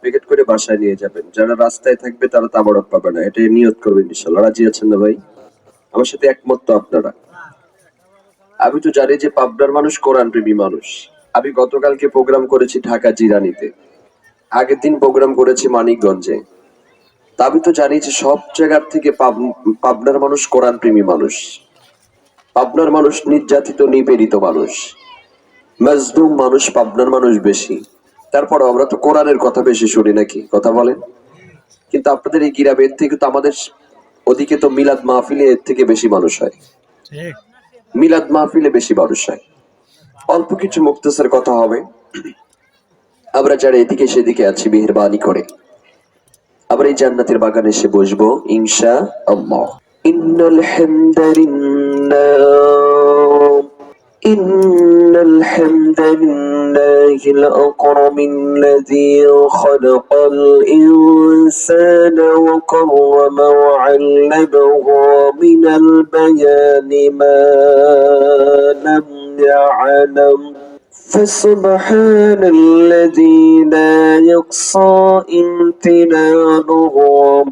Packet করে বাসায় নিয়ে যাবেন। যারা রাস্তায় থাকবে তারা তাবারক পাবে না। এটা নিয়ত করবেন ইনশাল্লাহ রাজি আছেন না ভাই? আমার সাথে একমত তো আপনারা। আমি তো জানি যে পাবনার মানুষ কোরআন প্রেমী মানুষ। আমি গতকালকে প্রোগ্রাম করেছি ঢাকা জিরানিতে। আগের দিন প্রোগ্রাম করেছি মানিকগঞ্জে। তা আমি তো জানি যে সব জায়গার থেকে পাব- পাবনার মানুষ কোরআন প্রেমী মানুষ। পাবনার মানুষ নির্যাতিত, নিপীড়িত মানুষ। মজলুম মানুষ পাবনার মানুষ বেশি। তারপর আমরা তো কোরআনের কথা বেশি শুনি নাকি? কথা বলেন। কিন্তু আপনাদের এই গ্রামে এর থেকে তো আমাদের ওদিকে তো মিলাদ মাহফিলে এর থেকে বেশি মানুষ হয়। মিলাদ মাহফিলে বেশি মানুষ হয়। অল্প কিছু মুক্তসের কথা হবে। আমরা যারা এদিকে সেদিকে আছি মেহরবানি করে আবার এই জান্নাতের বাগানে এসে বসবো ইনশা আল্লাহ ইন্নাল হামদালিল্লাহ إن الحمد لله الأكرم الذي خلق الإنسان وكرم وعلمه من البيان ما لم يعلم. فسبحان الذي لا يقصى امتنانه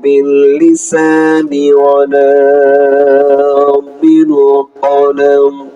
باللسان ولا بالقلم.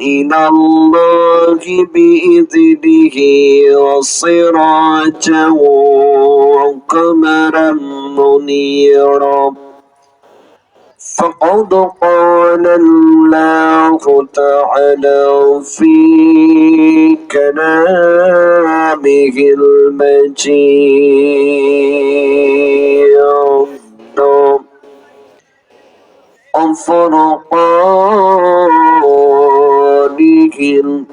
إلى الله بإذنه وصراجا وقمرا منيرا. فقد قال الله تعالى في كلامه المجيد. وفرقانه الحميد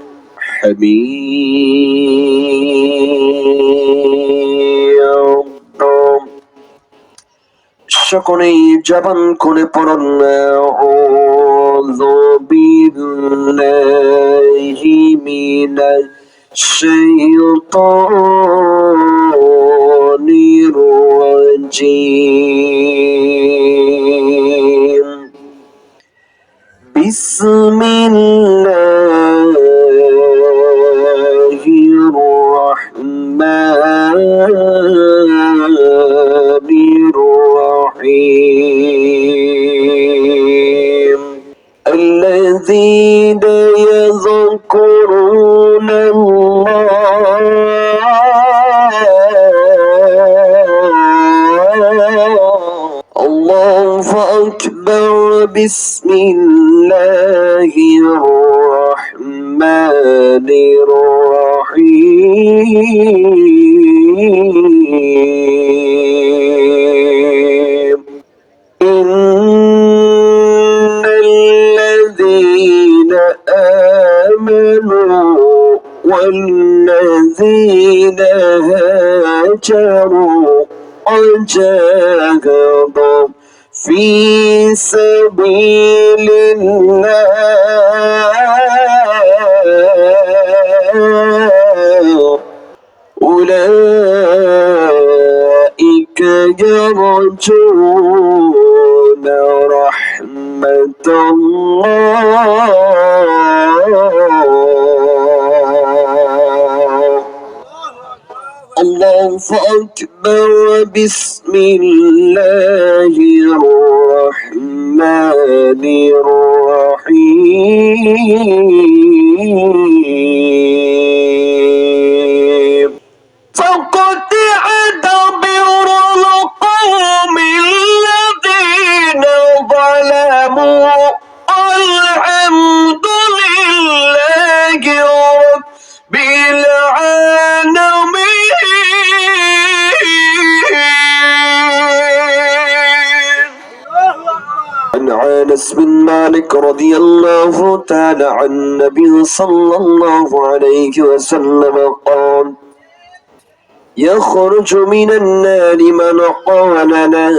সকলেই জবান করে পড়ুন আউযু বিল্লাহি মিনাশ শাইতানির রাজিম বিসমিল্লাহির الرحمن الرحيم. إن الذين آمنوا والذين هاجروا وجاهدوا في سبيل أولئك يرجون رحمة الله. الله أكبر بسم الله الرحمن الرحيم. فقطع الذين ظلموا لله بن مالك رضي الله تعالى عن النبي صلى الله عليه وسلم يخرج من النار من قال لا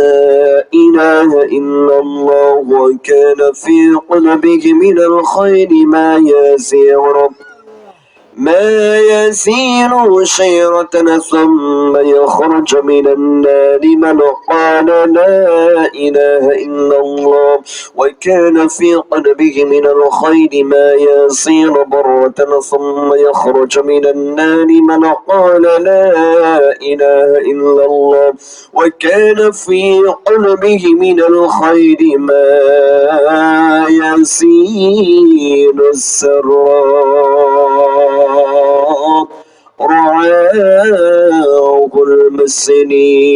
إله إلا الله وكان في قلبه من الخير ما يسير ما يسير شيرة ثم يخرج من النار من قال لا إله إلا الله وكان في قلبه من الخير ما يسير برة ثم يخرج من النار من قال لا إله إلا الله وكان في قلبه من الخير ما يسير السراء رعاه المسنين.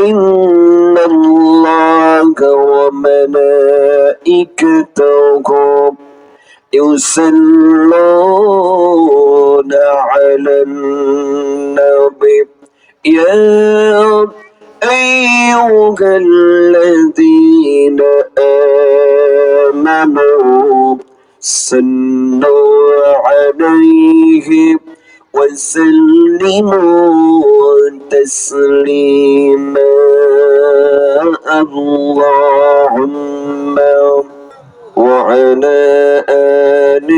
إن الله وملائكته يصلون على النبي. يا أيها الذين آمنوا صلوا عليه وسلموا تسليما. اللهم وعلى آل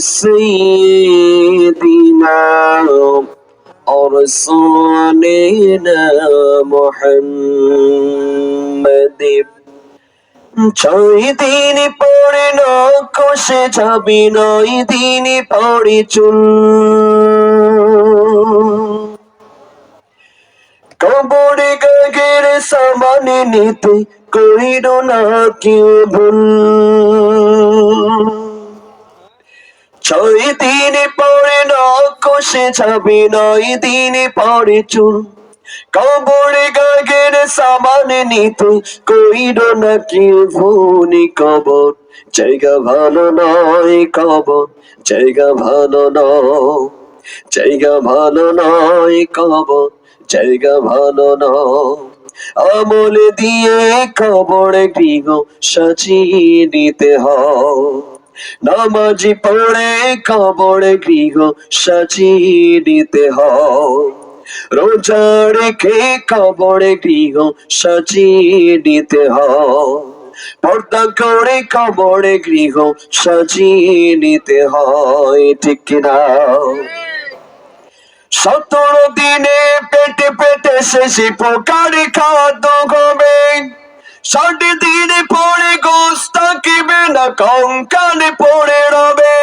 سيدنا رسولنا محمد ছয় দিন পরে নকশে যাবি নয় দিন পরে চুল। কবরে গগের সামানে নিতে কইর না কেউ ভুল। ছয় দিন পরে নকশে যাবি নয় দিন পরে চুল। কবরে গগের সামানে নিতে, কইর না কেউ ভুনি কবর? জায়গা ভালো নয় কবর, জায়গা ভালো নয়। জায়গা ভালো নয় কবর, জায়গা ভালো নয়। আমল দিয়ে কবর গৃহ সাজিয়ে নিতে হয়। নামাজি পড়ে কবর গৃহ সাজিয়ে নিতে হয়। রোজা রেখে কবরে গৃহ সাজিয়ে নিতে হয়? পর্দা করে কবরে গৃহ সাজিয়ে নিতে হয়, ঠিক না সতেরো দিনে পেটে পেটে শেষে পোকারে খাদ্য ষাট দিনে পরে গোস থাকিবে না, কঙ্কালে পড়ে রবে।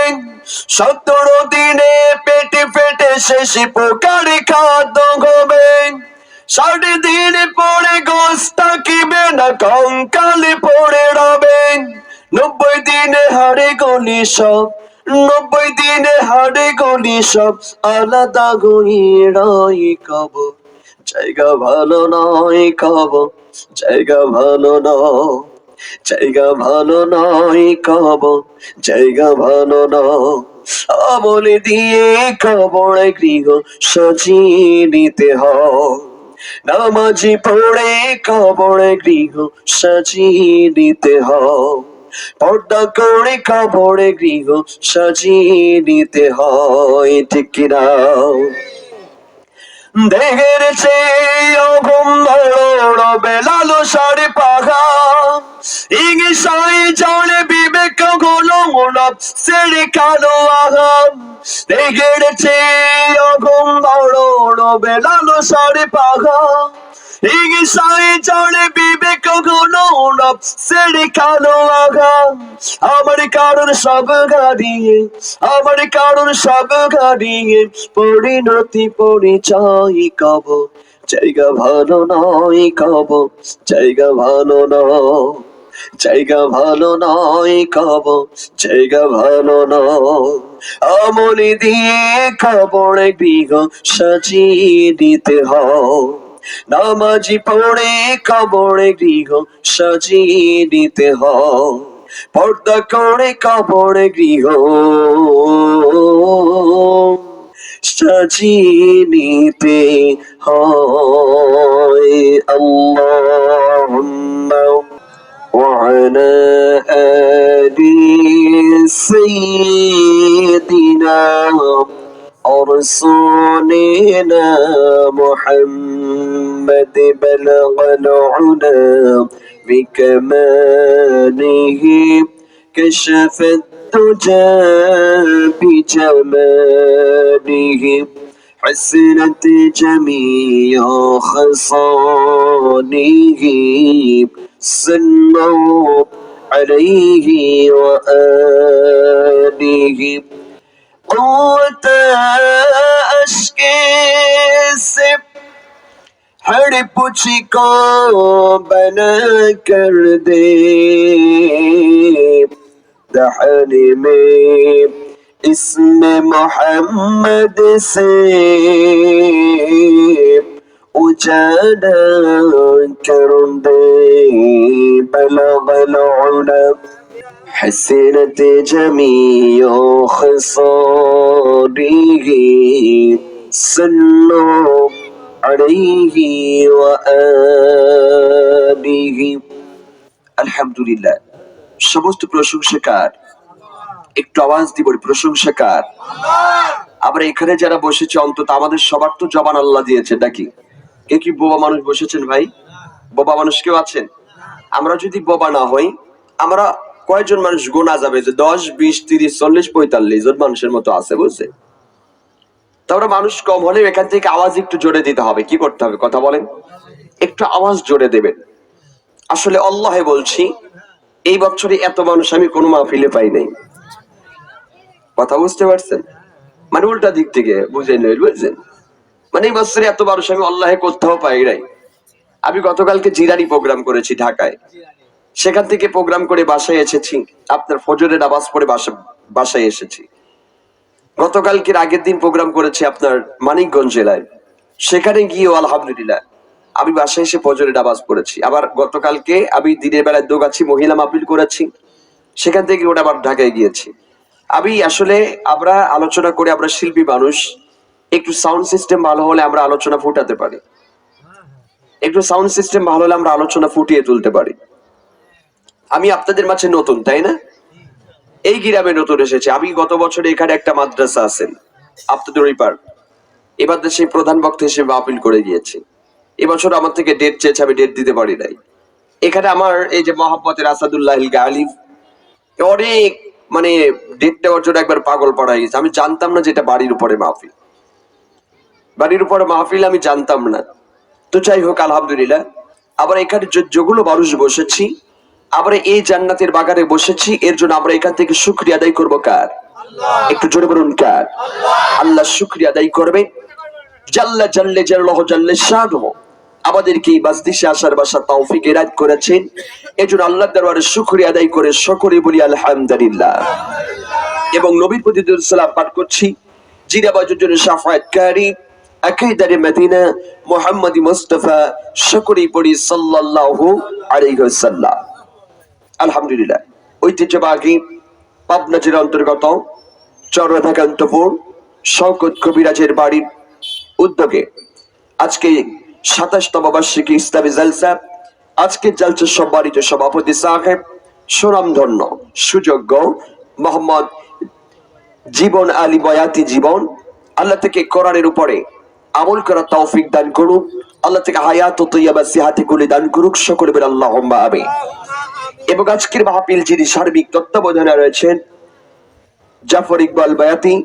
সতেরো দিনে পেটে পেটে শেষে পোকারে খাদ্য হবে ষাট দিনে পরে গোস থাকিবে না, কঙ্কালে পড়ে রবে। নব্বই দিনে হারে গলি সব, নব্বই দিনে হাড়ে গলি সব, আলাদা গইরাই কব জায়গা ভালো নয় কব, জায়গা ভালো নয়, জায়গা ভালো নয় কব, জায়গা ভালো নয়। আমলে দিয়ে কবরে গৃহ সাজিয়ে নিতে হয়। নামাজি পড়ে কবরে গৃহ সাজিয়ে নিতে হয়। পর্দা করে কবরে গৃহ সাজিয়ে নিতে হয়, ঠিক কিনা? দেখের অগম বেলালো সাড়ে পাখা। ইংসাই জানে বিবেকগুলো মুলব সেরে কালো আগাম। দেখের অগম বেলালো সারি পাখা। ইংসাই জানে বিবেকগুলো মুলব সেরে কালো আগাম আমার কারণ সব গাড়িয়ে আমার কারণ সব গাড়িয়ে পরিণতি পরিচয় কব। জায়গা ভালো নয় কব, জায়গা ভালো নয়। জায়গা ভালো নয় কব, জায়গা ভালো নয়। আমলি দিয়ে খবরে গৃহ সাজিয়ে দিতে নামাজি পড়ে, কবরে গৃহ সাজিয়ে নিতে হয়। পর্দা করে, কবরে গৃহ সাজিয়ে নিতে হয়। আল্লাহুম্মা وعلى آل سيدنا رسولنا محمد بلغ العلا بكماله. كشف الدجى بجماله. حسنت جميع خصاله صلوا عليه وآله. اشکیں سے ہر پوچھ کو بنا کر دے۔ دہن میں اس محمد سے اجالا کر دے۔ بلغ العلا حسنت جميع خصاله صلوا عليه وآله আলহামদুলিল্লাহ সমস্ত প্রশংসাকার একটু আওয়াজ দিব প্রশংসাকার আবার এখানে যারা বসেছে অন্তত আমাদের সবার তো জবান আল্লাহ দিয়েছে নাকি কে কি বোবা মানুষ বসেছেন ভাই বোবা মানুষ কেউ আছেন আমরা যদি বোবা না হই আমরা কয়জন মানুষ গোনা যাবে? যে দশ, বিশ, তিরিশ, চল্লিশ, পঁয়তাল্লিশ জন মানুষের মতো আছে, বুঝছে? তারপরে মানুষ কম হলে এখান থেকে আওয়াজ একটু জোরে দিতে হবে। কি করতে হবে? কথা বলেন। একটু আওয়াজ জোরে দেবেন। আসলে আল্লাহে বলছি, এই বছরে এত মানুষ আমি কোনো মাহফিলে পাই নাই। কথা বুঝতে পারছেন? মানে উল্টা দিক থেকে বুঝে নেই, বুঝছেন? মানে এই বছরে এত মানুষ আমি আল্লাহে কোথাও পাই নাই। আমি গতকালকে জিরানি প্রোগ্রাম করেছি ঢাকায়। সেখান থেকে প্রোগ্রাম করে বাসায় এসেছি। আপনার ফজরের আওয়াজ পরে বাসা বাসায় এসেছি। গতকালকের আগের দিন প্রোগ্রাম করেছি আপনার মানিকগঞ্জ জেলায়। সেখানে গিয়েও আলহামদুলিল্লাহ আমি বাসায় এসে ফজরের আওয়াজ পড়েছি। আবার গতকালকে আমি দিনের বেলায় দোগাছি মহিলা মাপিল করেছি। সেখান থেকে ওটা আবার ঢাকায় গিয়েছি। আমি আসলে আমরা আলোচনা করে আমরা শিল্পী মানুষ। একটু সাউন্ড সিস্টেম ভালো হলে আমরা আলোচনা ফুটাতে পারি। একটু সাউন্ড সিস্টেম ভালো হলে আমরা আলোচনা ফুটিয়ে তুলতে পারি। আমি আপনাদের মাঝে নতুন, তাই না? এই গ্রামে নতুন এসেছে। আমি গত বছরে এখানে একটা মাদ্রাসা আছেন আপনাদের ওই পার এবার দেশে প্রধান বক্তা হিসেবে আপিল করে গিয়েছি। এবছর আমার থেকে ডেট চেয়েছে, আমি ডেট দিতে পারি নাই। এখানে আমার এই যে মহাব্বতের আসাদুল্লাহ গালিব অনেক মানে ডেট দেওয়ার জন্য একবার পাগল পড়া গেছে। আমি জানতাম না যে এটা বাড়ির উপরে মাহফিল। বাড়ির উপরে মাহফিল আমি জানতাম না। তো যাই হোক, আলহামদুলিল্লাহ। আবার এখানে যেগুলো মানুষ বসেছি আমরা এই জান্নাতের বাগানে বসেছি এর জন্য আমরা এখান থেকে শুক্রিয়া আদায় করব কার? একটু জোরে বলুন কার? আল্লাহ। শুক্রিয়া আদায় করবে। জাল্লা জাল্লে জাল্লাহ জাল্লে শাহ আমাদেরকে এই বাস্তিসে আসার বাসা তৌফিক এরাত করেছেন। এজন্য আল্লাহ দরবারে শুক্রিয়া আদায় করে সকলে বলি আলহামদুলিল্লাহ। এবং নবীর প্রতি দরুদ সালাম পাঠ করছি। জিরাবাজুর জন্য সাফায়াতকারী আকিদারে মদিনা মুহাম্মদি মুস্তাফা সকলে পড়ি সাল্লাল্লাহু আলাইহি ওয়াসাল্লাম। আলহামদুলিল্লাহ। ঐতিহ্যবাহী পাবনা জেলার অন্তর্গত চরধাকান্তপুর শওকত কবিরাজের বাড়ির উদ্যোগে আজকে সাতাশতম বার্ষিকী ইসলামী জালসা, আজকের জালসার সম্মানিত সভাপতি সাহেব সুনামধন্য, সুযোগ্য মোহাম্মদ জীবন আলী বয়াতি জীবন, আল্লাহ থেকে কোরআনের উপরে আমল করা তৌফিক দান করুক, আল্লাহ থেকে হায়াত ও তৈয়াবা সিহাতি গুলি দান করুক সকলে বের আল্লাহ এবং আজকের মাহফিল যিনি সার্বিক তত্ত্বাবধানে রয়েছেন, জাফর ইকবাল বায়াতি,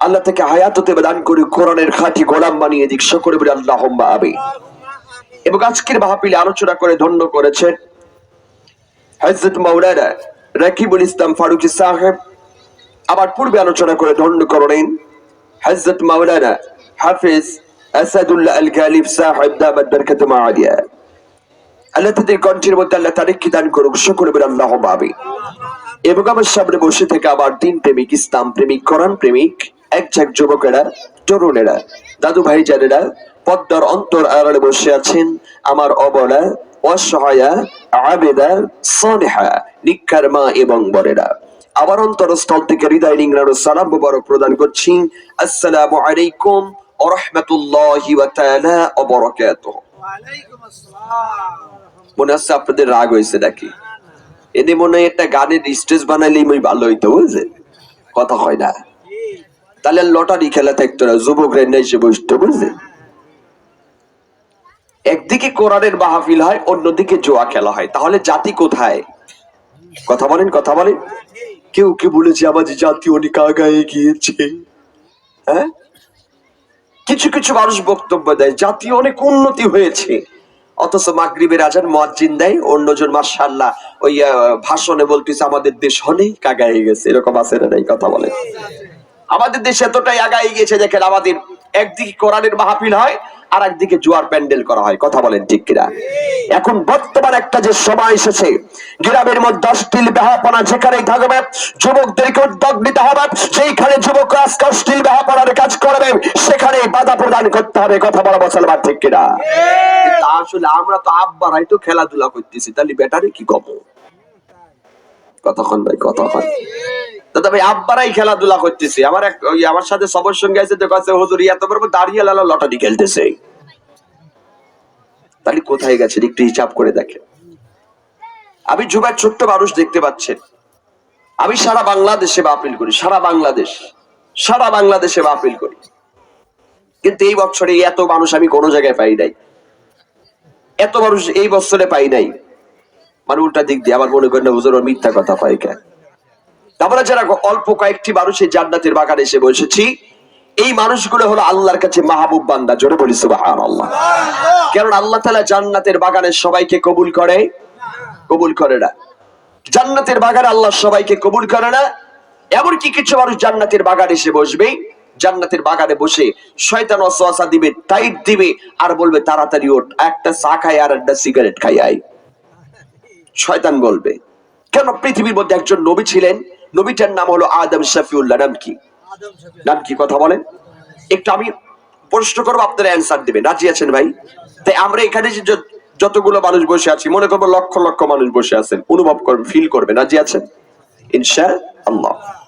আল্লাহ থেকে হায়াত হতে দান করে কোরআনের খাঁটি গোলাম বানিয়ে দিক, সকলে বলে আল্লাহ আবে এবং আজকের মাহফিলে আলোচনা করে ধন্য করেছেন হজরত মাওলানা রাকিবুল ইসলাম ফারুকি সাহেব। আবার পূর্বে আলোচনা করে ধন্য করেন হজরত মাওলানা হাফিজ আসাদুল্লাহ আল গালিব সাহেব দামাত বরকত মাআলিয়া আল্লাহ তাদের কণ্ঠের মধ্যে আল্লাহ তারিখ দান করুক। বলে আল্লাহ আবে এবং আমার সামনে বসে থেকে আবার দিন প্রেমিক, ইসলাম প্রেমিক, কোরআন প্রেমিক, এক ঝাঁক যুবকেরা, তরুণেরা, দাদু ভাই জানেরা পদ্মার অন্তর আড়ালে বসে আছেন আমার অবলা, অসহায়া, আবেদা, সনেহা নিক্ষার মা এবং বরেরা। আবার অন্তরস্থল থেকে হৃদয় সালাম প্রদান করছি। আসসালামু আলাইকুম ও রহমতুল্লাহি ওয়া তাআলা ওয়া বারাকাতুহু। মনে হচ্ছে আপনাদের রাগ হয়েছে নাকি? এনে মনে হয় একটা গানের স্টেজ বানাইলেই মই ভালো হইতো বুঝলেন কথা হয় না। তাহলে লটারি খেলা থাকতো না, যুবক রেন্না এসে বসতো বুঝলেন একদিকে কোরআনের মাহফিল হয়, অন্যদিকে জোয়া খেলা হয়। তাহলে জাতি কোথায়? কথা বলেন কথা বলেন। কেউ কি বলেছে, আমাদের জাতি অনেক আগায় গিয়েছে? হ্যাঁ? কিছু কিছু মানুষ বক্তব্য দেয়, জাতি অনেক উন্নতি হয়েছে। অথচ মাগরিবের আজান মুয়াজ্জিন দেয় অন্যজন মার্শাল্লাহ ওই ভাষণে বলতেছে, আমাদের দেশ অনেক আগায় গেছে। এরকম আছে না এই কথা বলে? আমাদের দেশ এতটাই আগায় গেছে, দেখেন আমাদের, একদিকে কোরআনের মাহফিল হয় আর একদিকে জুয়ার প্যান্ডেল করা হয়, কথা বলেন ঠিক কিনা? এখন বর্তমান একটা যে সময় এসেছে, গ্রামের মধ্যে অশ্লীল বেহাপনা যেখানেই থাকবে যুবকদেরকে উদ্যোগ নিতে হবে যেইখানে যুবকরা আজকে অশ্লীল বেহাপনার কাজ করবে সেখানে বাধা প্রদান করতে হবে, কথা বলা মুসলমান ঠিক কিনা? আসলে আমরা তো আব্বারাই তো খেলাধুলা করতেছি, তাহলে বেটারে কি কম? কতক্ষণ ভাই, কতক্ষণ? দাদা ভাই, আব্বারাই খেলাধুলা করতেছে। আমার এক আমার সাথে সবার সঙ্গে আছে, তো কাছে হুজুর বড় বড় দাঁড়িয়ে লালা লটারি খেলতেছে। তাহলে কোথায় গেছেন? একটু হিসাব করে দেখেন। আমি যুবার ছোট্ট মানুষ দেখতে পাচ্ছেন। আমি সারা বাংলাদেশে বাপিল করি, সারা বাংলাদেশ। সারা বাংলাদেশে বাপিল করি। কিন্তু এই বছরে এত মানুষ আমি কোনো জায়গায় পাই নাই। এত মানুষ এই বছরে পাই নাই। মানে উল্টা দিক দিয়ে আমার মনে করেন হুজুর মিথ্যা কথা পাই কেন? আমরা যারা অল্প কয়েকটি মানুষ এই জান্নাতের বাগানে এসে বসেছি, এই মানুষগুলো হলো আল্লাহর কাছে মাহবুব বান্দা, জোরে বলি সুবাহান আল্লাহ কারণ আল্লাহ তালা জান্নাতের বাগানে সবাইকে কবুল করে কবুল করে না। জান্নাতের বাগানে আল্লাহ সবাইকে কবুল করে না। এমনকি কিছু মানুষ জান্নাতের বাগানে এসে বসবে, জান্নাতের বাগানে বসে শয়তান অসওয়াসা দিবে, টাইট দিবে, আর বলবে, তাড়াতাড়ি ওঠ, একটা চা খাই আর একটা সিগারেট খাই আই শয়তান বলবে। কেন পৃথিবীর মধ্যে একজন নবী ছিলেন নবীটার নাম হলো আদম শফিউল্লাহ, নাম কি? নাম কি কথা বলেন? একটু আমি প্রশ্ন করব, আপনারা অ্যান্সার দেবেন। রাজি আছেন ভাই? তাই আমরা এখানে যে যত- যতগুলো মানুষ বসে আছি, মনে করব লক্ষ লক্ষ মানুষ বসে আছেন। অনুভব করবেন ফিল করবেন। রাজি আছেন? ইনশা আল্লাহ